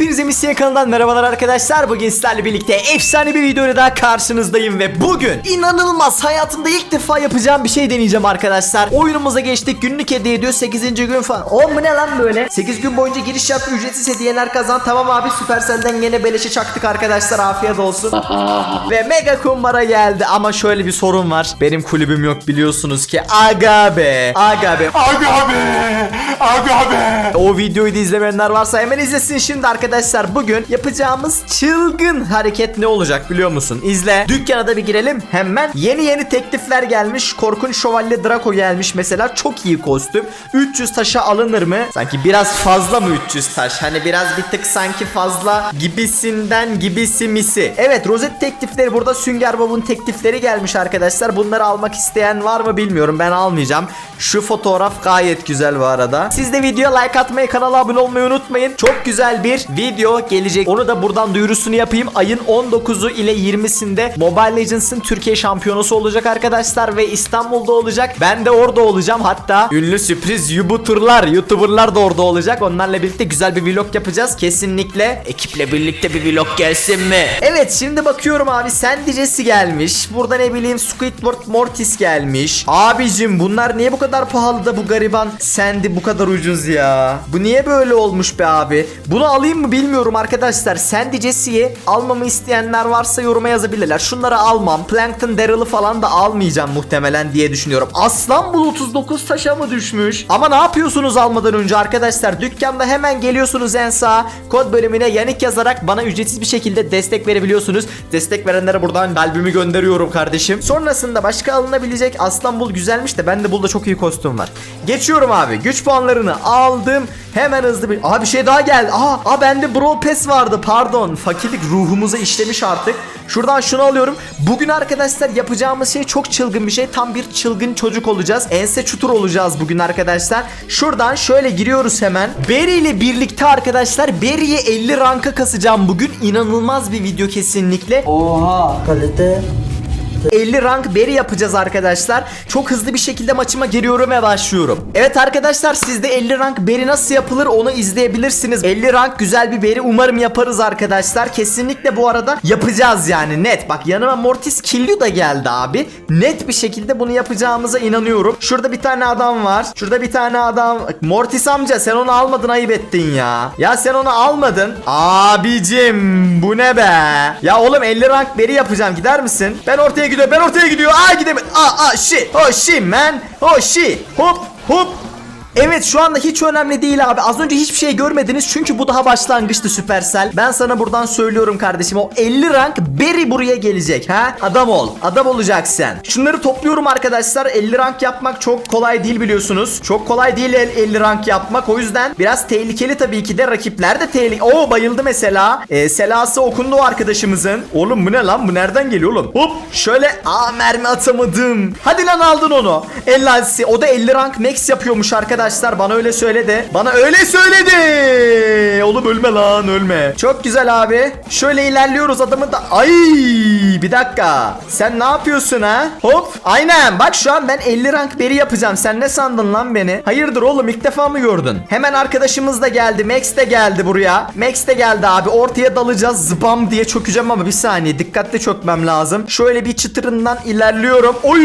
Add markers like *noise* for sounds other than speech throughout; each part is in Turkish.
Hepinize Misya kanalından merhabalar arkadaşlar. Bugün sizlerle birlikte efsane bir videoyla daha karşınızdayım ve bugün inanılmaz hayatımda ilk defa yapacağım bir şey deneyeceğim arkadaşlar. Oyunumuza geçtik. Günlük hediye ediyor 8. gün falan. O bu ne lan böyle? 8 gün boyunca giriş yap ücretsiz hediyeler kazan. Tamam abi Supercell'den gene beleşe çaktık arkadaşlar. Afiyet olsun. ve mega kumbara geldi ama şöyle bir sorun var. Benim kulübüm yok biliyorsunuz ki. Aga be. Aga be. Aga be! Aga be! O videoyu da izlemeyenler varsa hemen izlesin şimdi arkadaşlar. Bugün yapacağımız çılgın hareket ne olacak biliyor musun? İzle. Dükkana da bir girelim. Hemen yeni yeni teklifler gelmiş. Korkunç Şövalye Draco gelmiş mesela. Çok iyi kostüm. 300 taşa alınır mı? Sanki biraz fazla mı 300 taş? Hani biraz bir tık sanki fazla gibisinden gibisi misi. Evet rozet teklifleri burada Sünger Bob'un teklifleri gelmiş arkadaşlar. Bunları almak isteyen var mı bilmiyorum. Ben almayacağım. Şu fotoğraf gayet güzel bu arada. Siz de videoya like atmayı, kanala abone olmayı unutmayın. Çok güzel bir video gelecek. Onu da buradan duyurusunu yapayım. Ayın 19'u ile 20'sinde Mobile Legends'ın Türkiye şampiyonası olacak arkadaşlar ve İstanbul'da olacak. Ben de orada olacağım. Hatta ünlü sürpriz YouTuber'lar, YouTuber'lar da orada olacak. Onlarla birlikte güzel bir vlog yapacağız. Kesinlikle ekiple birlikte bir vlog gelsin mi? Evet şimdi bakıyorum abi Sandy gelmiş. Burada ne bileyim Squidward Mortis gelmiş. Abicim bunlar niye bu kadar pahalı da bu gariban Sandy bu kadar ucuz ya? Bu niye böyle olmuş be abi? Bunu alayım mı bilmiyorum arkadaşlar. Sandy Jesse'yi almamı isteyenler varsa yoruma yazabilirler. Şunları almam. Plankton Daryl'ı falan da almayacağım muhtemelen diye düşünüyorum. Aslan Bul 39 taşa mı düşmüş? Ama ne yapıyorsunuz almadan önce arkadaşlar? Dükkanda hemen geliyorsunuz en sağ kod bölümüne yanık yazarak bana ücretsiz bir şekilde destek verebiliyorsunuz. Destek verenlere buradan kalbimi gönderiyorum kardeşim. Sonrasında başka alınabilecek Aslan Bul güzelmiş de bende Bul'da çok iyi kostüm var. Geçiyorum abi. Güç puanlarını aldım. Hemen hızlı bir... Aha bir şey daha geldi. Aha, aha bende Brawl Pass vardı. Pardon. Fakirlik ruhumuza işlemiş artık. Şuradan şunu alıyorum. Bugün arkadaşlar yapacağımız şey çok çılgın bir şey. Tam bir çılgın çocuk olacağız. Ense çutur olacağız bugün arkadaşlar. Şuradan şöyle giriyoruz hemen. Berry ile birlikte arkadaşlar Berry'e 50 ranka kasacağım bugün. İnanılmaz bir video kesinlikle. Oha kalite 50 rank beri yapacağız arkadaşlar. Çok hızlı bir şekilde maçıma giriyorum ve başlıyorum. Evet arkadaşlar siz de 50 rank beri nasıl yapılır onu izleyebilirsiniz. 50 rank güzel bir beri umarım yaparız arkadaşlar. Kesinlikle bu arada yapacağız yani net. Bak yanıma Mortis Killyu da geldi abi. Net bir şekilde bunu yapacağımıza inanıyorum. Şurada bir tane adam var. Şurada bir tane adam. Mortis amca sen onu almadın ayıp ettin ya. Ya sen onu almadın. Abicim bu ne be? Ya oğlum 50 rank beri yapacağım gider misin? Ben ortaya gidiyorum ben ortaya gidiyorum. Aa gidemedim. Aa aa shit. Oh shit man. Oh shit. Hop hop. Evet şu anda hiç önemli değil abi. Az önce hiçbir şey görmediniz çünkü bu daha başlangıçtı Supercell. Ben sana buradan söylüyorum kardeşim. O 50 rank Berry buraya gelecek ha. Adam ol. Adam olacaksın. Şunları topluyorum arkadaşlar. 50 rank yapmak çok kolay değil biliyorsunuz. Çok kolay değil el- 50 rank yapmak. O yüzden biraz tehlikeli tabii ki de. Rakipler de tehlikeli. Oo bayıldı mesela. Ee, selası okundu o arkadaşımızın. Oğlum bu ne lan? Bu nereden geliyor oğlum? Hop şöyle. Aa mermi atamadım. Hadi lan aldın onu. 50 O da 50 rank max yapıyormuş arkadaşlar. Bana öyle söyledi. Bana öyle söyledi. Oğlum ölme lan ölme. Çok güzel abi. Şöyle ilerliyoruz adamı da. Ay bir dakika. Sen ne yapıyorsun ha? Hop. Aynen. Bak şu an ben 50 rank beri yapacağım. Sen ne sandın lan beni? Hayırdır oğlum ilk defa mı gördün? Hemen arkadaşımız da geldi. Max de geldi buraya. Max de geldi abi. Ortaya dalacağız. Zıbam diye çökeceğim ama bir saniye. Dikkatli çökmem lazım. Şöyle bir çıtırından ilerliyorum. Oy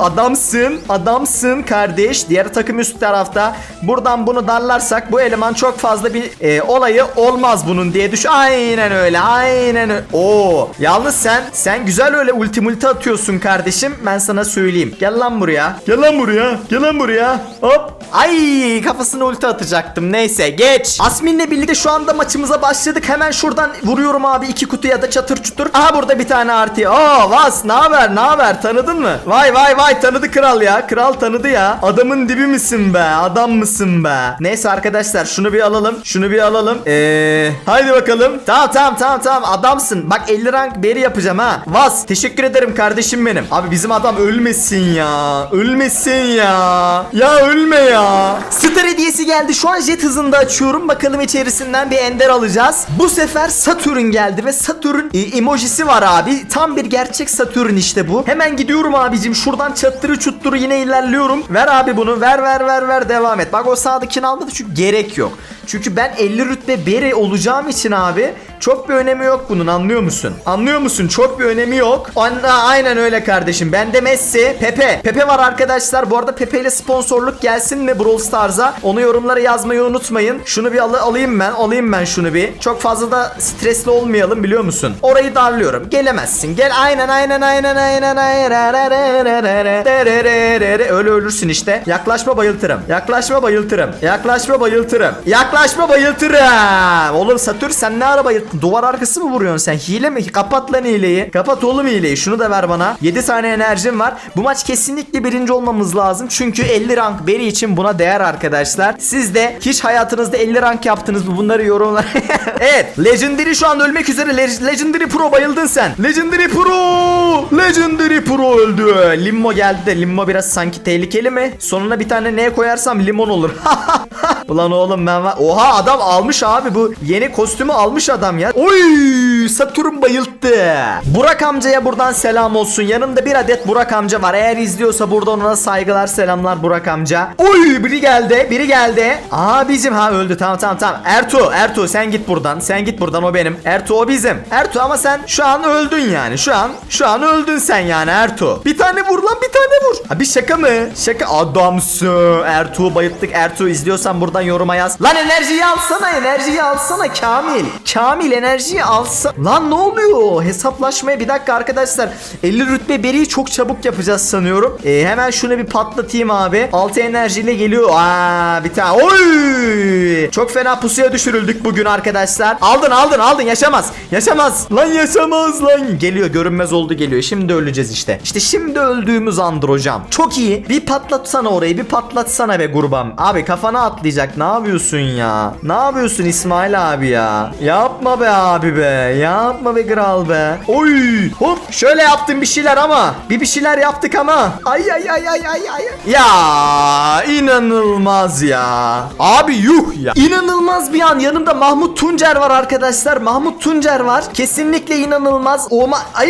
adamsın. Adamsın kardeş. Diğer takım üst tarafta. Buradan bunu darlarsak bu eleman çok fazla bir e, olayı olmaz bunun diye düş. Aynen öyle. Aynen öyle. Oo. Yalnız sen sen güzel öyle ulti multi atıyorsun kardeşim. Ben sana söyleyeyim. Gel lan buraya. Gel lan buraya. Gel lan buraya. Hop. Ay kafasına ulti atacaktım. Neyse geç. Asmin'le birlikte şu anda maçımıza başladık. Hemen şuradan vuruyorum abi iki kutu ya da çatır çutur. Aha burada bir tane artı. Aa Vas ne haber ne haber tanıdın mı? Vay vay vay tanıdı kral ya. Kral tanıdı ya. Adamın dibi misin be? Adam mısın be? Neyse arkadaşlar şunu bir alalım. Şunu bir alalım. Eee haydi bakalım. Tamam tamam tamam tamam adamsın. Bak 50 rank beri yapacağım ha. Vas teşekkür ederim kardeşim benim. Abi bizim adam ölmesin ya. Ölmesin ya. Ya ölme ya. Star hediyesi geldi. Şu an jet hızında açıyorum. Bakalım içerisinden bir ender alacağız. Bu sefer Satürn geldi ve Satürn e, emojisi var abi. Tam bir gerçek Satürn işte bu. Hemen gidiyorum abicim. Şuradan çattırı çutturu yine ilerliyorum. Ver abi bunu. Ver ver ver ver devam et. Bak o sağdakini almadı çünkü gerek yok. Çünkü ben 50 rütbe beri olacağım için abi çok bir önemi yok bunun anlıyor musun? Anlıyor musun? Çok bir önemi yok. Anna, aynen öyle kardeşim. Bende Messi, Pepe. Pepe var arkadaşlar. Bu arada Pepe ile sponsorluk gelsin mi Brawl Stars'a? Onu yorumlara yazmayı unutmayın. Şunu bir al- alayım ben. Alayım ben şunu bir. Çok fazla da stresli olmayalım biliyor musun? Orayı darlıyorum. Gelemezsin. Gel aynen aynen aynen aynen aynen. Öyle ölürsün işte. Yaklaşma bayıltırım. Yaklaşma bayıltırım. Yaklaşma bayıltırım. Yaklaşma bayıltırım. Oğlum Satür sen ne ara bayılttın? Duvar arkası mı vuruyorsun sen? Hile mi? Kapat lan hileyi. Kapat oğlum hileyi. Şunu da ver bana. 7 tane enerjim var. Bu maç kesinlikle birinci olmamız lazım. Çünkü 50 rank beri için buna değer arkadaşlar. Siz de hiç hayatınızda 50 rank yaptınız mı? Bunları yorumlar. *laughs* evet. Legendary şu an ölmek üzere. Le- Legendary Pro bayıldın sen. Legendary Pro. Legendary Pro öldü. Limmo geldi de Limmo biraz sanki tehlikeli mi? Sonuna bir tane neye koyarsam limon olur. *laughs* Ulan oğlum ben var. Oha adam almış abi bu yeni kostümü almış adam ya. Oy Saturn bayılttı. Burak amcaya buradan selam olsun. Yanımda bir adet Burak amca var. Eğer izliyorsa burada ona saygılar selamlar Burak amca. Oy biri geldi biri geldi. Aa bizim ha öldü tamam tamam tamam. Ertuğ Ertuğ sen git buradan. Sen git buradan o benim. Ertuğ o bizim. Ertuğ ama sen şu an öldün yani. Şu an şu an öldün sen yani Ertuğ. Bir tane vur lan bir tane vur. Ha bir şaka mı? Şaka adamsın. Ertuğ bayılttık. Ertuğ izliyorsan buradan yoruma yaz. Lan enerjiyi alsana enerjiyi alsana Kamil. Kamil enerjiyi alsa. Lan ne oluyor? Hesaplaşmaya bir dakika arkadaşlar. 50 rütbe beriyi çok çabuk yapacağız sanıyorum. Ee, hemen şunu bir patlatayım abi. 6 enerjiyle geliyor. Aa bir tane. Oy! Çok fena pusuya düşürüldük bugün arkadaşlar. Aldın aldın aldın yaşamaz. Yaşamaz. Lan yaşamaz lan. Geliyor görünmez oldu geliyor. Şimdi öleceğiz işte. İşte şimdi öldüğümüz andır hocam. Çok iyi. Bir patlatsana orayı. Bir patlatsana be gurbam. Abi kafana atlayacak. Ne yapıyorsun ya? Ne yapıyorsun İsmail abi ya? Yapma be abi be. Yapma be kral be. Oy! Hop! Şöyle yaptım bir şeyler ama. Bir bir şeyler yaptık ama. Ay ay ay ay ay ay. Ya inanılmaz ya. Abi yuh ya. İnanılmaz bir an. Yanımda Mahmut Tuncer var arkadaşlar. Mahmut Tuncer var. Kesinlikle inanılmaz. Oma ay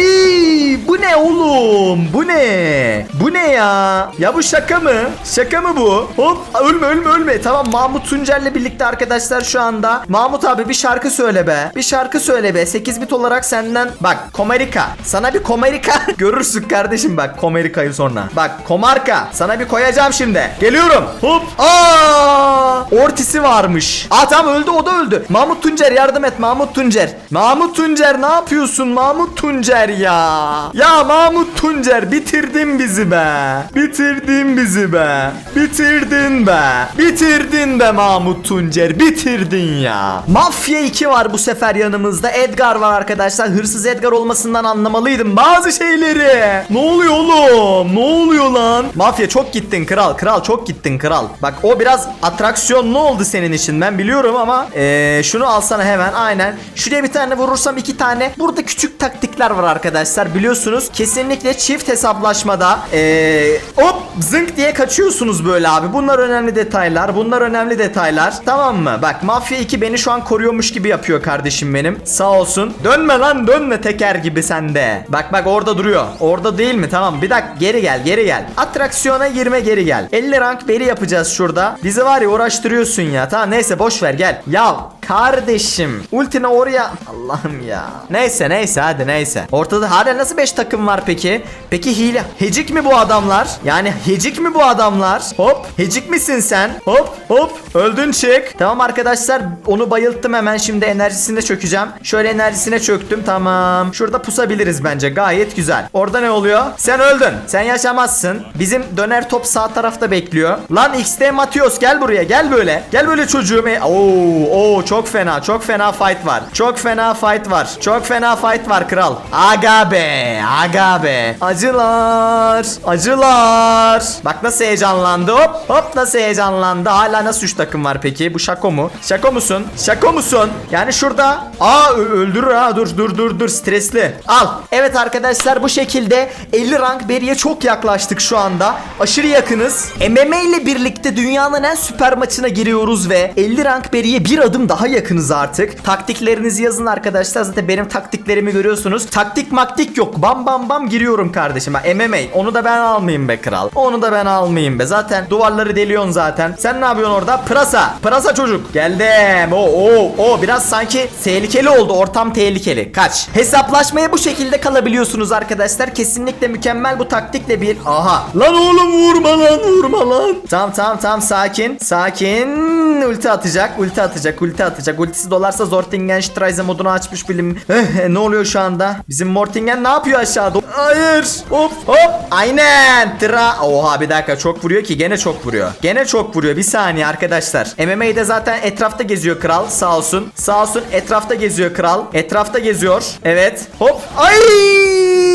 bu ne oğlum? Bu ne? Bu ne ya? Ya bu şaka mı? Şaka mı bu? Hop ölme ölme ölme. Tamam Mahmut Tuncer'le birlikte arkadaşlar şu anda. Mahmut abi bir şarkı söyle be. Bir şarkı söyle be. 8 bit olarak senden bak Komarika. Sana bir Komarika *laughs* görürsün kardeşim bak Komarika'yı sonra. Bak Komarka. Sana bir koyacağım şimdi. Geliyorum. Hop. Aa! Ortisi varmış. Aa tamam öldü o da öldü. Mahmut Tuncer yardım et Mahmut Tuncer. Mahmut Tuncer ne yapıyorsun Mahmut Tuncer ya? Ya Mahmut Tuncer bitirdin bizi be. Bitirdin bizi be. Bitirdin be. Bitirdin be Mahmut Tuncer. Bitirdin ya. Mafya 2 var bu sefer yanımızda. Edgar var arkadaşlar. Hırsız Edgar olmasından anlamalıydım bazı şeyleri. Ne oluyor oğlum? Ne oluyor lan? Mafya çok gittin kral. Kral çok gittin kral. Bak o biraz atraksiyon ne oldu senin için ben biliyorum ama eee, şunu alsana hemen aynen. Şuraya bir tane vurursam iki tane. Burada küçük taktikler var arkadaşlar biliyorsunuz. Kesinlikle çift hesaplaşmada eee, hop zınk diye kaçıyorsunuz böyle abi. Bunlar önemli detaylar. Bunlar önemli detaylar. Tamam mı? Bak Mafya 2 beni şu an koruyormuş gibi yapıyor kardeşim benim. Sağ olsun. Dönme lan dönme teker gibi sende. Bak bak orada duruyor. Orada değil mi? Tamam bir dakika geri gel geri gel. Atraksiyona girme geri gel. 50 rank beri yapacağız şurada. Bizi var ya uğraştırıyorsun ya. Tamam neyse boş ver gel. Ya kardeşim. Ultine oraya. Allah'ım ya. Neyse neyse hadi neyse. Ortada hala nasıl 5 takım var peki? Peki hile. Hecik mi bu adamlar? Yani hecik mi bu adamlar? Hop. Hecik misin sen? Hop hop. Öldün çık. Tamam arkadaşlar onu bayılttım hemen şimdi enerjisine çökeceğim. Şöyle enerjisine çöktüm tamam. Şurada pusabiliriz bence gayet güzel. Orada ne oluyor? Sen öldün. Sen yaşamazsın. Bizim döner top sağ tarafta bekliyor. Lan XT Matios gel buraya gel böyle. Gel böyle çocuğum. Oo, oo çok fena çok fena fight var. Çok fena fight var. Çok fena fight var kral. Aga be aga be. Acılar acılar. Bak nasıl heyecanlandı hop hop nasıl heyecanlandı. Hala nasıl 3 takım var peki? Bu şako mu? Şako musun? Şako musun? Yani şurada aa öldürür ha dur dur dur dur stresli. Al. Evet arkadaşlar bu şekilde 50 rank beriye çok yaklaştık şu anda. Aşırı yakınız. MMA ile birlikte dünyanın en süper maçına giriyoruz ve 50 rank beriye bir adım daha daha yakınız artık. Taktiklerinizi yazın arkadaşlar. Zaten benim taktiklerimi görüyorsunuz. Taktik maktik yok. Bam bam bam giriyorum kardeşim. Ha, MMA. Onu da ben almayayım be kral. Onu da ben almayayım be. Zaten duvarları deliyorsun zaten. Sen ne yapıyorsun orada? Pırasa. Pırasa çocuk. Geldim. Oo, oo, oo. Biraz sanki tehlikeli oldu. Ortam tehlikeli. Kaç. Hesaplaşmaya bu şekilde kalabiliyorsunuz arkadaşlar. Kesinlikle mükemmel bu taktikle bir. Aha. Lan oğlum vurma lan vurma lan. Tamam tamam tamam sakin. Sakin. Ulti atacak. Ulti atacak. Ulti atacak. Ultisi dolarsa Zortingenstreise modunu açmış bilim. Eh, ne oluyor şu anda? Bizim Mortingen ne yapıyor aşağıda? Hayır. Hop hop. Aynen. Tra. Oha bir dakika çok vuruyor ki. Gene çok vuruyor. Gene çok vuruyor. Bir saniye arkadaşlar. MMA'de zaten etrafta geziyor kral. Sağ olsun. Sağ olsun. Etrafta geziyor kral. Etrafta geziyor. Evet. Hop. Ay!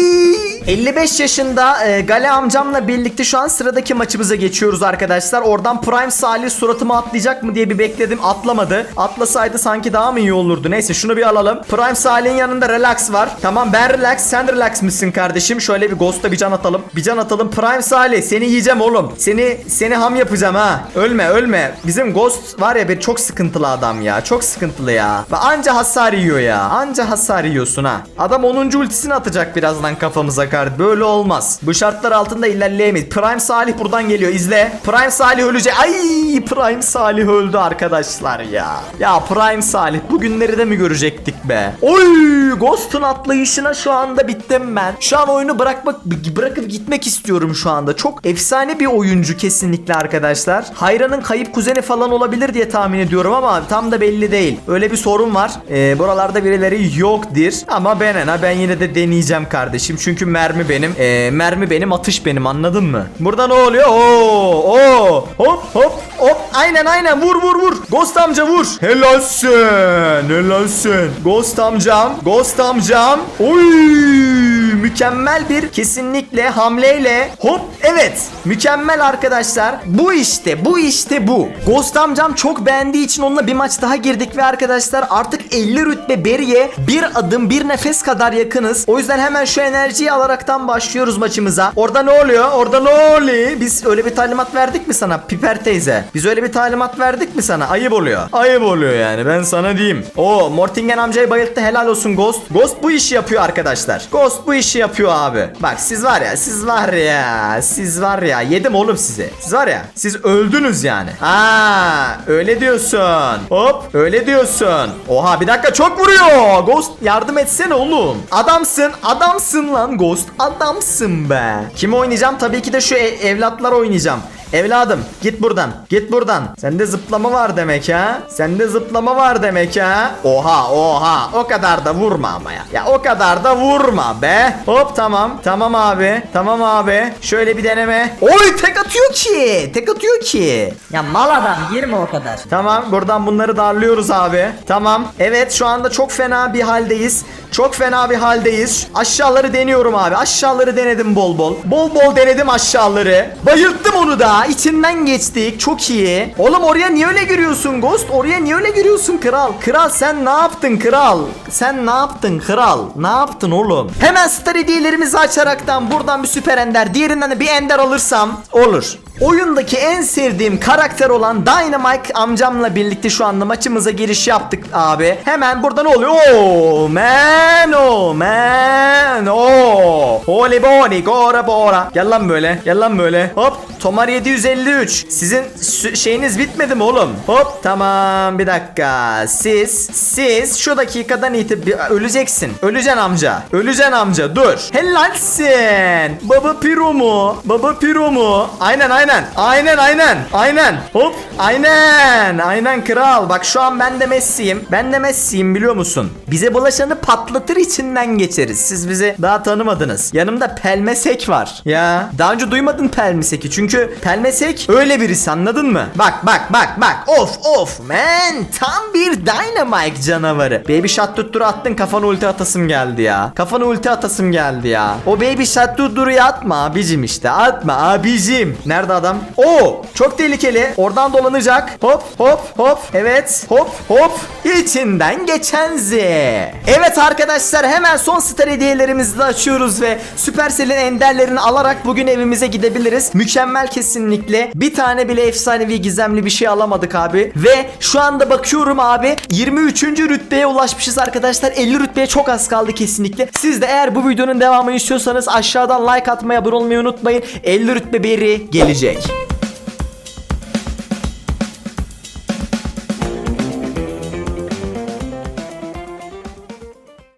55 yaşında e, Gale amcamla birlikte şu an sıradaki maçımıza geçiyoruz arkadaşlar. Oradan Prime Salih suratıma atlayacak mı diye bir bekledim. Atlamadı. Atlasaydı sanki daha mı iyi olurdu? Neyse şunu bir alalım. Prime Salih'in yanında relax var. Tamam ben relax sen relax mısın kardeşim? Şöyle bir Ghost'a bir can atalım. Bir can atalım. Prime Salih seni yiyeceğim oğlum. Seni seni ham yapacağım ha. Ölme ölme. Bizim Ghost var ya bir çok sıkıntılı adam ya. Çok sıkıntılı ya. Ve anca hasar yiyor ya. Anca hasar yiyorsun ha. Adam 10. ultisini atacak birazdan kafamıza kardeşim. Böyle olmaz. Bu şartlar altında ilerleyemeyiz. Prime Salih buradan geliyor. izle. Prime Salih ölecek. Ay Prime Salih öldü arkadaşlar ya. Ya Prime Salih bugünleri de mi görecektik be? Oy Ghost'un atlayışına şu anda bittim ben. Şu an oyunu bırakmak bırakıp gitmek istiyorum şu anda. Çok efsane bir oyuncu kesinlikle arkadaşlar. Hayran'ın kayıp kuzeni falan olabilir diye tahmin ediyorum ama tam da belli değil. Öyle bir sorun var. Ee, buralarda birileri yoktur. Ama ben ben yine de deneyeceğim kardeşim. Çünkü mermi benim. Ee, mermi benim, atış benim anladın mı? Burada ne oluyor? Oo, oo. Hop hop hop. Aynen aynen vur vur vur. Ghost amca vur. Helalsin. Helalsin. Ghost amcam. Ghost amcam. Oy mükemmel bir kesinlikle hamleyle hop evet. Mükemmel arkadaşlar. Bu işte bu işte bu. Ghost amcam çok beğendiği için onunla bir maç daha girdik ve arkadaşlar artık 50 rütbe beriye bir adım bir nefes kadar yakınız. O yüzden hemen şu enerjiyi alaraktan başlıyoruz maçımıza. Orada ne oluyor? Orada ne oluyor? Biz öyle bir talimat verdik mi sana Piper teyze? Biz öyle bir talimat verdik mi sana? Ayıp oluyor. Ayıp oluyor yani ben sana diyeyim. O Mortingen amcayı bayılttı. Helal olsun Ghost. Ghost bu işi yapıyor arkadaşlar. Ghost bu işi yapıyor abi. Bak siz var ya siz var ya siz var ya yedim oğlum sizi. Siz var ya siz öldünüz yani. Ha öyle diyorsun. Hop öyle diyorsun. Oha bir dakika çok vuruyor. Ghost yardım etsene oğlum. Adamsın adamsın lan Ghost adamsın be. Kimi oynayacağım? Tabii ki de şu e- evlatlar oynayacağım. Evladım git buradan. Git buradan. Sende zıplama var demek ha. Sende zıplama var demek ha. Oha oha. O kadar da vurma ama ya. Ya o kadar da vurma be. *laughs* Hop tamam. Tamam abi. Tamam abi. Şöyle bir deneme. Oy tek atıyor ki. Tek atıyor ki. Ya mal adam girme o kadar. Tamam buradan bunları darlıyoruz abi. Tamam. Evet şu anda çok fena bir haldeyiz. Çok fena bir haldeyiz. Aşağıları deniyorum abi. Aşağıları denedim bol bol. Bol bol denedim aşağıları. Bayılttım onu da. İçinden geçtik. Çok iyi. Oğlum oraya niye öyle giriyorsun Ghost? Oraya niye öyle giriyorsun kral? Kral sen ne yaptın kral? Sen ne yaptın kral? Ne yaptın oğlum? Hemen star hediyelerimizi açaraktan buradan bir süper ender. Diğerinden de bir ender alırsam olur. Oyundaki en sevdiğim karakter olan Dynamite amcamla birlikte şu anda maçımıza giriş yaptık abi. Hemen burada ne oluyor? Oh man oh man oh Holy body gora bora Gel lan böyle gel lan böyle Hop Tomar 753 Sizin şeyiniz bitmedi mi oğlum? Hop tamam bir dakika Siz siz şu dakikadan itibaren öleceksin Öleceksin amca Öleceksin amca dur Helalsin Baba piro mu? Baba piro mu? Aynen aynen Aynen aynen Aynen Hop. Aynen Aynen kral. Bak şu an ben de Messi'yim. Ben de Messi'yim biliyor musun? Bize bulaşanı patlatır içinden geçeriz. Siz bizi daha tanımadınız. Yanımda Pelmesek var. Ya daha önce duymadın Pelmesek'i. Çünkü Pelmesek öyle birisi anladın mı? Bak bak bak bak. Of of man. Tam bir Dynamite canavarı. Baby shot tuttur attın kafana ulti atasım geldi ya. Kafana ulti atasım geldi ya. O baby shot tutturuyu atma abicim işte Atma abicim. Nerede adam. Oo çok tehlikeli. Oradan dolanacak. Hop hop hop. Evet. Hop hop. İçinden geçen Z. Evet arkadaşlar hemen son star hediyelerimizi de açıyoruz ve Supercell'in enderlerini alarak bugün evimize gidebiliriz. Mükemmel kesinlikle. Bir tane bile efsanevi gizemli bir şey alamadık abi. Ve şu anda bakıyorum abi 23. rütbeye ulaşmışız arkadaşlar. 50 rütbeye çok az kaldı kesinlikle. Siz de eğer bu videonun devamını istiyorsanız aşağıdan like atmayı, abone olmayı unutmayın. 50 rütbe beri gelecek. dzieci.